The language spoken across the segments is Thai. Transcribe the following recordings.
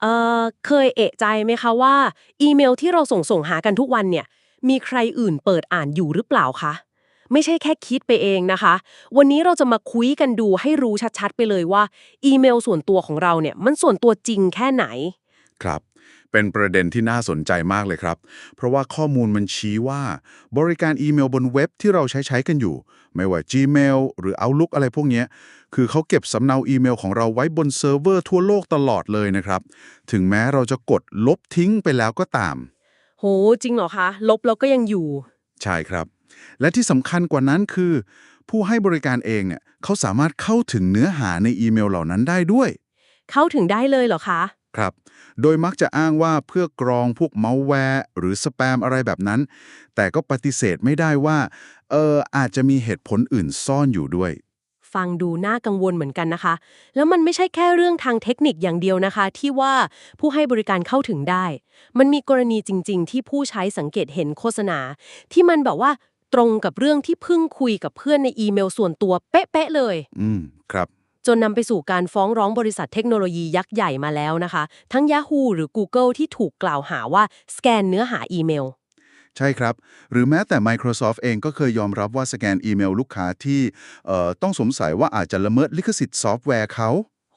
เอ่อเคยเอะใจไหมคะว่า อีเมลที่เราส่งส่งหากันทุกวันเนี่ย มีใครอื่นเปิดอ่านอยู่หรือเปล่าคะ ไม่ใช่แค่คิดไปเองนะคะ วันนี้เราจะมาคุยกันดูให้รู้ชัดๆ ไปเลยว่า อีเมลส่วนตัวของเราเนี่ย มันส่วนตัวจริงแค่ไหน ครับ เป็นประเด็นที่น่าสนใจมากเลยครับ เพราะว่าข้อมูลมันชี้ว่า บริการอีเมลบนเว็บที่เราใช้ใช้กันอยู่ ไม่ว่า Gmail หรือ Outlook อะไรพวกเนี้ยคือเขาเก็บสำเนาอีเมลของเราไว้บนเซิร์ฟเวอร์ทั่วโลกตลอดเลยนะครับ ถึงแม้เราจะกดลบทิ้งไปแล้วก็ตาม โห จริงเหรอคะ ลบแล้วก็ยังอยู่ ใช่ครับ และที่สำคัญกว่านั้นคือ ผู้ให้บริการเองเนี่ยเขาสามารถเข้าถึงเนื้อหาในอีเมลเหล่านั้นได้ด้วย เข้าถึงได้เลยเหรอคะ ครับ โดยมักจะอ้างว่าเพื่อกรองพวกมัลแวร์หรือสแปมอะไรแบบนั้น แต่ก็ปฏิเสธไม่ได้ว่า เอออาจจะมีเหตุผลอื่นซ่อนอยู่ด้วย ฟังดูน่ากังวลเหมือนกันนะคะ แล้วมันไม่ใช่แค่เรื่องทางเทคนิคอย่างเดียวนะคะ ที่ว่าผู้ให้บริการเข้าถึงได้ มันมีกรณีจริง ๆ ที่ผู้ใช้สังเกตเห็นโฆษณา ที่มันแบบว่าตรงกับเรื่องที่เพิ่งคุยกับเพื่อนในอีเมลส่วนตัวเป๊ะๆเลย อืม ครับ จนนำไปสู่การฟ้องร้องบริษัทเทคโนโลยียักษ์ใหญ่มาแล้วนะคะ ทั้ง Yahoo หรือ Google ที่ถูกกล่าวหาว่าสแกนเนื้อหาอีเมล ใช่ครับ หรือแม้แต่ Microsoft เองก็เคยยอมรับว่าสแกนอีเมลลูกค้าที่เอ่อต้องสงสัยว่าอาจจะละเมิดลิขสิทธิ์ซอฟต์แวร์เขา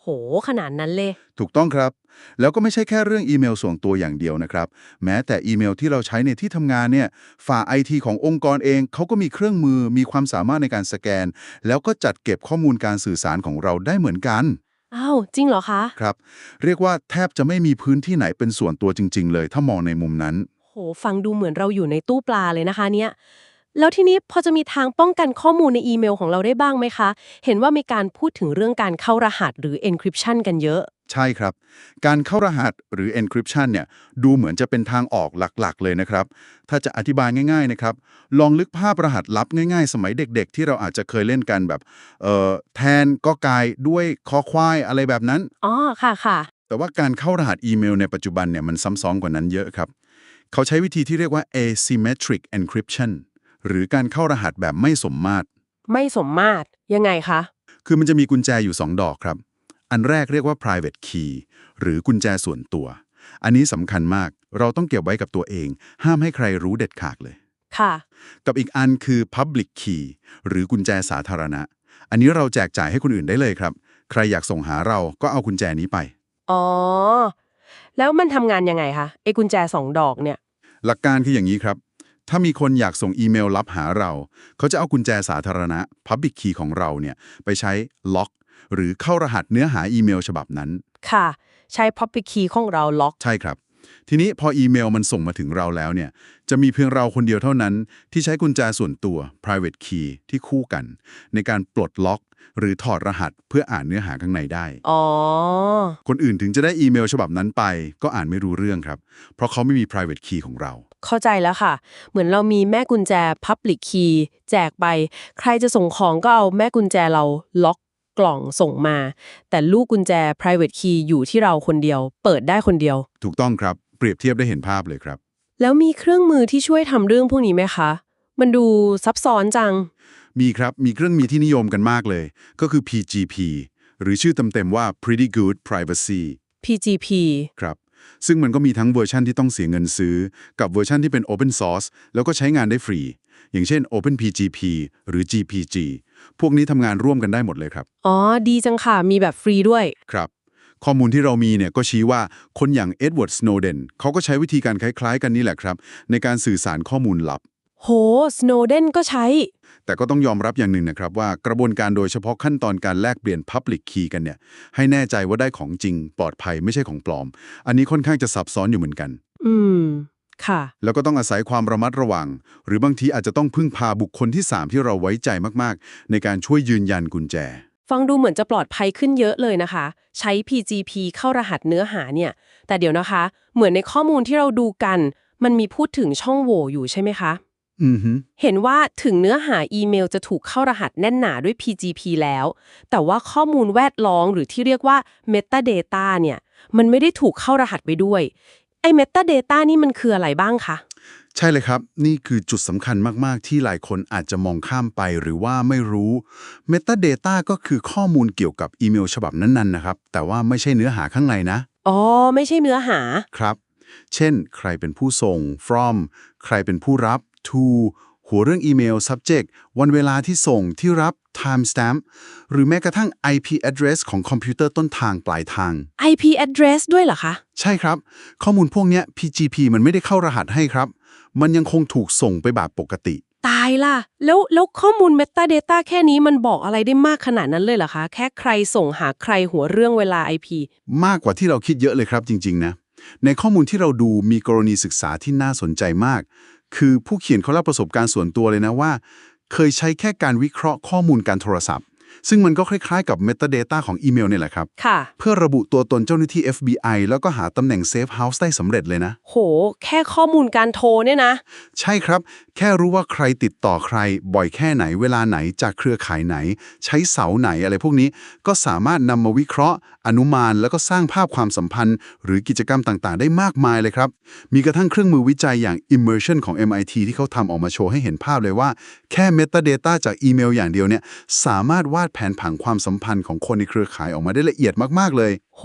โห ขนาดนั้นเลย ถูกต้องครับ แล้วก็ไม่ใช่แค่เรื่องอีเมลส่วนตัวอย่างเดียวนะครับ แม้แต่อีเมลที่เราใช้ในที่ทำงานเนี่ย ฝ่าไอทีขององค์กรเอง เขาก็มีเครื่องมือ มีความสามารถในการสแกน แล้วก็จัดเก็บข้อมูลการสื่อสารของเราได้เหมือนกัน อ้าว จริงเหรอคะ ครับ เรียกว่าแทบจะไม่มีพื้นที่ไหนเป็นส่วนตัวจริง ๆ เลย ถ้ามองในมุมนั้น โห ฟังดูเหมือนเราอยู่ในตู้ปลาเลยนะคะเนี่ย แล้วทีนี้พอจะมีทางป้องกันข้อมูลในอีเมลของเราได้บ้างไหมคะ เห็นว่ามีการพูดถึงเรื่องการเข้ารหัสหรือ encryption กันเยอะ ใช่ครับ การเข้ารหัสหรือ encryption เนี่ยดูเหมือนจะเป็นทางออกหลักๆ เลยนะครับ ถ้าจะอธิบายง่ายๆนะครับ ลองลึกภาพรหัสลับง่ายๆ สมัยเด็กๆ ที่เราอาจจะเคยเล่นกันแบบเอ่อแทนก็กายด้วยคอควายอะไรแบบนั้น อ๋อ ค่ะค่ะ แต่ว่าการเข้ารหัสอีเมลในปัจจุบันเนี่ยมันซ้ำซ้อนกว่านั้นเยอะครับ เขาใช้วิธีที่เรียกว่า asymmetric encryption หรือการเข้ารหัสแบบไม่สมมาตร ไม่สมมาตรยังไงคะ คือมันจะมีกุญแจอยู่ 2 ดอกครับ อันแรกเรียกว่า private key หรือกุญแจส่วนตัว อันนี้สำคัญมาก เราต้องเก็บไว้กับตัวเอง ห้ามให้ใครรู้เด็ดขาดเลย ค่ะ กับอีกอันคือ public key หรือกุญแจสาธารณะ อันนี้เราแจกจ่ายให้คนอื่นได้เลยครับ ใครอยากส่งหาเราก็เอากุญแจนี้ไป อ๋อ แล้วมันทำงานยังไงคะไอ้กุญแจสองดอกเนี่ย หลักการคืออย่างนี้ครับ ถ้ามีคนอยากส่งอีเมลลับหาเรา เขาจะเอากุญแจสาธารณะ Public Key ของเราเนี่ยไปใช้ล็อก หรือเข้ารหัสเนื้อหาอีเมลฉบับนั้น ค่ะ ใช้ public key ของเราล็อก ใช่ครับ ทีนี้พออีเมลมันส่งมาถึงเราแล้วเนี่ย จะมีเพียงเราคนเดียวเท่านั้น ที่ใช้กุญแจส่วนตัว private key ที่คู่กัน ในการปลดล็อก หรือถอดรหัสเพื่ออ่านเนื้อหาข้างในได้ อ๋อ คนอื่นถึงจะได้อีเมลฉบับนั้นไป ก็อ่านไม่รู้เรื่องครับ เพราะเขาไม่มี private key ของเรา เข้าใจแล้วค่ะ เหมือนเรามีแม่กุญแจ Public Key แจกไป ใครจะส่งของก็เอาแม่กุญแจเราล็อก กล่องส่งมา แต่ลูกกุญแจ Private Key อยู่ที่เราคนเดียว เปิดได้คนเดียว ถูกต้องครับ เปรียบเทียบได้เห็นภาพเลยครับ แล้วมีเครื่องมือที่ช่วยทำเรื่องพวกนี้ไหมคะ มันดูซับซ้อนจัง มีครับ มีเครื่องมือที่นิยมกันมากเลย ก็คือ PGP หรือชื่อเต็มๆว่า Pretty Good Privacy PGP ครับซึ่งมันก็มีทั้งเวอร์ชันที่ต้องเสียเงินซื้อ กับเวอร์ชันที่เป็น Open Source แล้วก็ใช้งานได้ฟรี อย่างเช่น OpenPGP หรือ GPG พวกนี้ทำงานร่วมกันได้หมดเลยครับ อ๋อ ดีจังค่ะ มีแบบฟรีด้วย ครับ ข้อมูลที่เรามีเนี่ยก็ชี้ว่าคนอย่างเอ็ดเวิร์ดสโนเดนเขาก็ใช้วิธีการคล้ายๆ กันนี่แหละครับ ในการสื่อสารข้อมูลลับ โห Snowden ก็ใช้ แต่ก็ต้องยอมรับอย่างหนึ่งนะครับว่ากระบวนการโดยเฉพาะขั้นตอนการแลกเปลี่ยน Public Key กันเนี่ยให้แน่ใจว่าได้ของจริง ปลอดภัยไม่ใช่ของปลอม อันนี้ค่อนข้างจะซับซ้อนอยู่เหมือนกัน อืม ค่ะ แล้วก็ต้องอาศัยความระมัดระวัง หรือบางทีอาจจะต้องพึ่งพาบุคคลที่ 3 ที่เราไว้ใจมากๆ ในการช่วยยืนยันกุญแจ ฟังดูเหมือนจะปลอดภัยขึ้นเยอะเลยนะคะ ใช้ PGP เข้ารหัสเนื้อหาเนี่ย แต่เดี๋ยวนะคะ เหมือนในข้อมูลที่เราดูกัน มันมีพูดถึงช่องโหว่อยู่ใช่ไหมคะอือฮึเห็นว่าถึงเนื้อหาอีเมลจะถูกเข้ารหัสแน่นหนาด้วย PGP แล้ว แต่ว่าข้อมูลแวดล้อมหรือที่เรียกว่า Metadata เนี่ย มันไม่ได้ถูกเข้ารหัสไปด้วย ไอ้ Metadata นี่มันคืออะไรบ้างคะ ใช่เลยครับ นี่คือจุดสำคัญมาก ๆ ที่หลายคนอาจจะมองข้ามไปหรือว่าไม่รู้ Metadata ก็คือข้อมูลเกี่ยวกับอีเมลฉบับนั้น ๆ นะครับ แต่ว่าไม่ใช่เนื้อหาข้างในนะ อ๋อ ไม่ใช่เนื้อหา ครับ เช่น ใครเป็นผู้ส่ง from ใครเป็นผู้รับ to หัวเรื่องอีเมล subject วันเวลาที่ส่งที่รับ timestamp หรือแม้กระทั่ง IP address ของคอมพิวเตอร์ต้นทางปลายทาง IP address ด้วยเหรอคะ ใช่ครับ ข้อมูลพวกเนี้ย PGP มันไม่ได้เข้ารหัสให้ครับ มันยังคงถูกส่งไปแบบปกติ ตายล่ะ แล้วแล้วข้อมูล metadata แค่นี้มันบอกอะไรได้มากขนาดนั้นเลยเหรอคะ แค่ใครส่งหาใครหัวเรื่องเวลา IP มากกว่าที่เราคิดเยอะเลยครับจริง ๆ นะ ในข้อมูลที่เราดูมีกรณีศึกษาที่น่าสนใจมาก คือผู้เขียนเขาเล่าประสบการณ์ส่วนตัวเลยนะว่า เคยใช้แค่การวิเคราะห์ข้อมูลการโทรศัพท์ ซึ่งมันก็คล้ายๆกับ metadata ของอีเมลเนี่ยแหละครับ ค่ะ เพื่อระบุตัวตนเจ้าหน้าที่ FBI แล้วก็หาตำแหน่ง Safe House ได้สำเร็จเลยนะ โห แค่ข้อมูลการโทรเนี่ยนะ ใช่ครับ แค่รู้ว่าใครติดต่อใคร บ่อยแค่ไหนเวลาไหนจากเครือข่ายไหน ใช้เสาไหนอะไรพวกนี้ ก็สามารถนำมาวิเคราะห์ อนุมานแล้วก็สร้างภาพความสัมพันธ์ หรือกิจกรรมต่างๆ ได้มากมายเลยครับ มีกระทั่งเครื่องมือวิจัยอย่าง Immersion ของ MIT ที่เขาทำออกมาโชว์ให้เห็นภาพเลยว่า แค่ Metadata จากอีเมลอย่างเดียวเนี่ยสามารถวาดแผนผังความสัมพันธ์ของคนในเครือข่ายออกมาได้ละเอียดมากๆเลย โห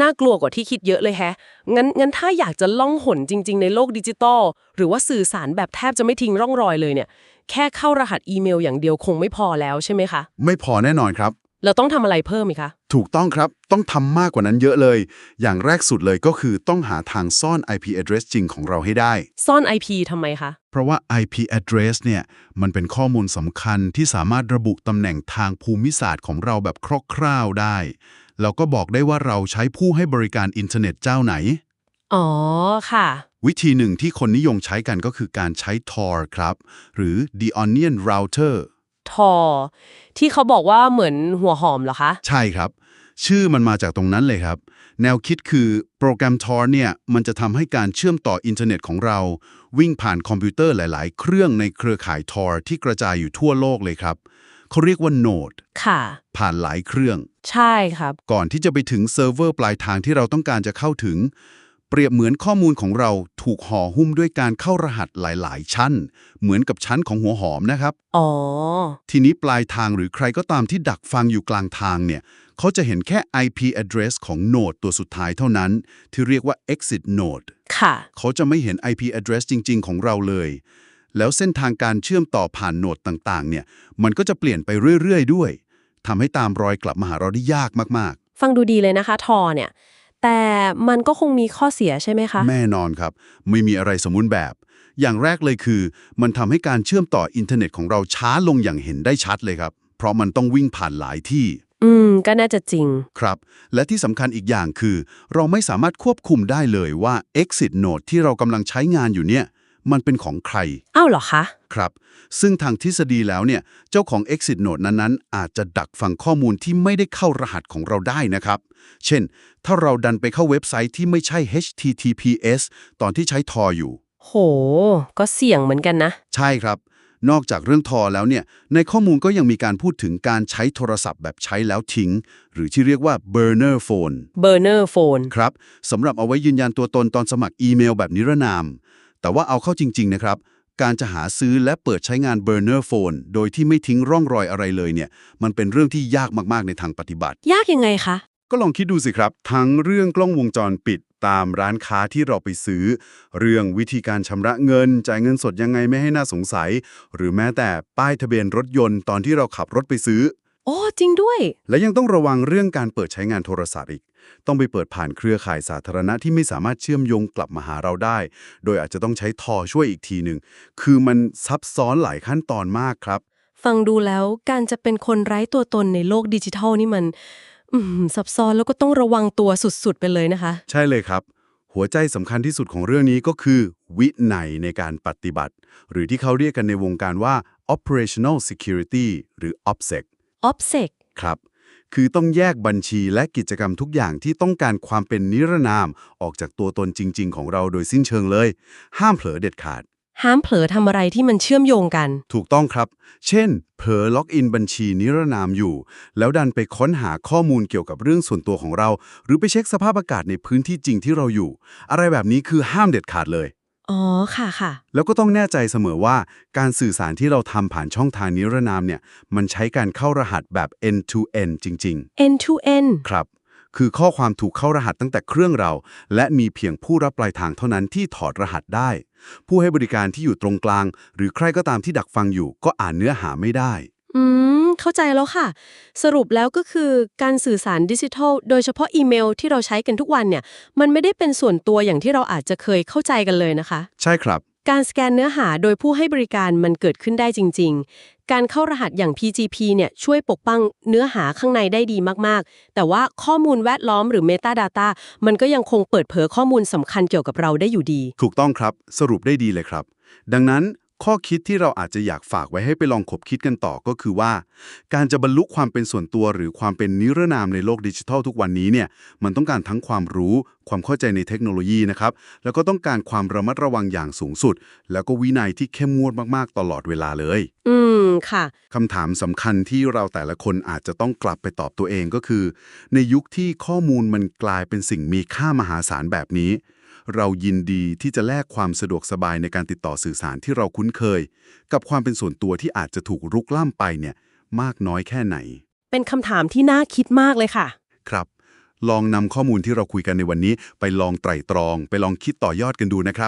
น่ากลัวกว่าที่คิดเยอะเลยแฮะ งั้นงั้นถ้าอยากจะล่องหนจริง ๆ ในโลกดิจิตอลหรือว่าสื่อสารแบบแทบจะไม่ทิ้งร่องรอยเลยเนี่ย แค่เข้ารหัสอีเมลอย่างเดียวคงไม่พอแล้วใช่ไหมคะ ไม่พอแน่นอนครับ เราต้องทำอะไรเพิ่มไหมคะ ถูกต้องครับ ต้องทำมากกว่านั้นเยอะเลย อย่างแรกสุดเลยก็คือต้องหาทางซ่อน IP address จริงของเราให้ได้ ซ่อน IP ทำไมคะ เพราะว่า IP address เนี่ย มันเป็นข้อมูลสำคัญที่สามารถระบุตำแหน่งทางภูมิศาสตร์ของเราแบบคร่าวๆได้ แล้วก็บอกได้ว่าเราใช้ผู้ให้บริการอินเทอร์เน็ตเจ้าไหน อ๋อ ค่ะ วิธีหนึ่งที่คนนิยมใช้กันก็คือการใช้ Tor ครับ หรือ The Onion Router ทอ ที่เขาบอกว่าเหมือนหัวหอมเหรอคะ ใช่ครับ ชื่อมันมาจากตรงนั้นเลยครับ แนวคิดคือโปรแกรม Tor เนี่ย มันจะทำให้การเชื่อมต่ออินเทอร์เน็ตของเรา วิ่งผ่านคอมพิวเตอร์หลาย ๆ เครื่องในเครือข่าย Tor ที่กระจายอยู่ทั่วโลกเลยครับเขาเรียกว่าโนดค่ะ ผ่านหลายเครื่อง ใช่ครับ ก่อนที่จะไปถึงเซิร์ฟเวอร์ปลายทางที่เราต้องการจะเข้าถึง เปรียบเหมือนข้อมูลของเราถูกห่อหุ้มด้วยการเข้ารหัสหลาย ๆ ชั้น เหมือนกับชั้นของหัวหอมนะครับ อ๋อ ทีนี้ปลายทางหรือใครก็ตามที่ดักฟังอยู่กลางทางเนี่ย เขาจะเห็นแค่ IP address ของโนดตัวสุดท้ายเท่านั้น ที่เรียกว่า exit node ค่ะ เขาจะไม่เห็น IP address จริง ๆ ของเราเลย แล้วเส้นทางการเชื่อมต่อผ่านโนดต่าง ๆ เนี่ย มันก็จะเปลี่ยนไปเรื่อย ๆ ด้วยทำให้ตามรอยกลับมาหาเราได้ยากมากฟังดูดีเลยนะคะทอเนี่ย แต่มันก็คงมีข้อเสียใช่ไหมคะๆแน่นอนครับ ไม่มีอะไรสมบูรณ์แบบ อย่างแรกเลยคือ มันทำให้การเชื่อมต่ออินเทอร์เน็ตของเราช้าลงอย่างเห็นได้ชัดเลยครับ เพราะมันต้องวิ่งผ่านหลายที่ อืม ก็น่าจะจริง ครับ และที่สำคัญอีกอย่างคือ เราไม่สามารถควบคุมได้เลยว่า exit node ที่เรากำลังใช้งานอยู่เนี่ย มันเป็นของใคร อ้าวเหรอคะ ครับ ซึ่งทางทฤษฎีแล้วเนี่ย เจ้าของ exit node นั้นๆ อาจจะดักฟังข้อมูลที่ไม่ได้เข้ารหัสของเราได้นะครับ เช่น ถ้าเราดันไปเข้าเว็บไซต์ที่ไม่ใช่ HTTPS ตอนที่ใช้ทออยู่ โห ก็เสี่ยงเหมือนกันนะ ใช่ครับ นอกจากเรื่องทอแล้วเนี่ย ในข้อมูลก็ยังมีการพูดถึงการใช้โทรศัพท์แบบใช้แล้วทิ้ง หรือที่เรียกว่า burner phone burner phone ครับสำหรับเอาไว้ยืนยันตัวตนตอนสมัครอีเมลแบบนิรนาม แต่ว่าเอาเข้าจริง ๆ นะครับ การจะหาซื้อและเปิดใช้งาน burner phone โดยที่ไม่ทิ้งร่องรอยอะไรเลยเนี่ย มันเป็นเรื่องที่ยากมากๆในทางปฏิบัติ ยากยังไงคะ ก็ลองคิดดูสิครับ ทั้งเรื่องกล้องวงจรปิดตามร้านค้าที่เราไปซื้อ เรื่องวิธีการชำระเงิน จ่ายเงินสดยังไงไม่ให้น่าสงสัย หรือแม้แต่ป้ายทะเบียนรถยนต์ตอนที่เราขับรถไปซื้อ โอ้ จริงด้วย และยังต้องระวังเรื่องการเปิดใช้งานโทรศัพท์อีก ต้องไปเปิดผ่านเครือข่ายสาธารณะที่ไม่สามารถเชื่อมโยงกลับมาหาเราได้ โดยอาจจะต้องใช้ทอช่วยอีกทีหนึ่ง คือมันซับซ้อนหลายขั้นตอนมากครับ ฟังดูแล้วการจะเป็นคนไร้ตัวตนในโลกดิจิทัลนี่มัน อืมซับซ้อนแล้วก็ต้องระวังตัวสุดๆ ไปเลยนะคะ ใช่เลยครับ หัวใจสำคัญที่สุดของเรื่องนี้ก็คือ วินัยในการปฏิบัติ หรือที่เขาเรียกกันในวงการว่า operational security หรือ OPSEC OPSEC ครับ คือต้องแยกบัญชีและกิจกรรมทุกอย่างที่ต้องการความเป็นนิรนามออกจากตัวตนจริง ๆ ของเราโดยสิ้นเชิงเลย ห้ามเผลอเด็ดขาด ห้ามเผลอทำอะไรที่มันเชื่อมโยงกัน ถูกต้องครับ เช่น เผลอล็อกอินบัญชีนิรนามอยู่ แล้วดันไปค้นหาข้อมูลเกี่ยวกับเรื่องส่วนตัวของเรา หรือไปเช็คสภาพอากาศในพื้นที่จริงที่เราอยู่ อะไรแบบนี้คือห้ามเด็ดขาดเลย อ๋อ ค่ะค่ะ แล้วก็ต้องแน่ใจเสมอว่าการสื่อสารที่เราทำผ่านช่องทางนิรนามเนี่ยมันใช้การเข้ารหัสแบบ end to end จริง end to end ๆ ครับ คือข้อความถูกเข้ารหัสตั้งแต่เครื่องเรา และมีเพียงผู้รับปลายทางเท่านั้นที่ถอดรหัสได้ ผู้ให้บริการที่อยู่ตรงกลาง หรือใครก็ตามที่ดักฟังอยู่ก็อ่านเนื้อหาไม่ได้ อืม เข้าใจแล้วค่ะ สรุปแล้วก็คือการสื่อสารดิจิทัล โดยเฉพาะอีเมลที่เราใช้กันทุกวันเนี่ย มันไม่ได้เป็นส่วนตัวอย่างที่เราอาจจะเคยเข้าใจกันเลยนะคะ ใช่ครับ การสแกนเนื้อหาโดยผู้ให้บริการมันเกิดขึ้นได้จริง ๆ การเข้ารหัสอย่าง PGP เนี่ยช่วยปกป้องเนื้อหาข้างในได้ดีมากๆ แต่ว่าข้อมูลแวดล้อมหรือ Metadata มันก็ยังคงเปิดเผยข้อมูลสำคัญเกี่ยวกับเราได้อยู่ดี ถูกต้องครับ สรุปได้ดีเลยครับ ดังนั้น ข้อคิดที่เราอาจจะอยากฝากไว้ให้ไปลองขบคิดกันต่อก็คือว่า การจะบรรลุความเป็นส่วนตัวหรือความเป็นนิรนามในโลกดิจิทัลทุกวันนี้เนี่ยมันต้องการทั้งความรู้ ความเข้าใจในเทคโนโลยีนะครับแล้วก็ต้องการความระมัดระวังอย่างสูงสุด แล้วก็วินัยที่เข้มงวดมากๆ ตลอดเวลาเลย อืมค่ะคำถามสำคัญที่เราแต่ละคนอาจจะต้องกลับไปตอบตัวเองก็คือ ในยุคที่ข้อมูลมันกลายเป็นสิ่งมีค่ามหาศาลแบบนี้ เรายินดีที่จะแลกความสะดวกสบายในการติดต่อสื่อสารที่เราคุ้นเคย กับความเป็นส่วนตัวที่อาจจะถูกรุกล้ำไปเนี่ยมากน้อยแค่ไหน เป็นคำถามที่น่าคิดมากเลยค่ะ ครับ ลองนำข้อมูลที่เราคุยกันในวันนี้ ไปลองไตร่ตรอง ไปลองคิดต่อยอดกันดูนะครับ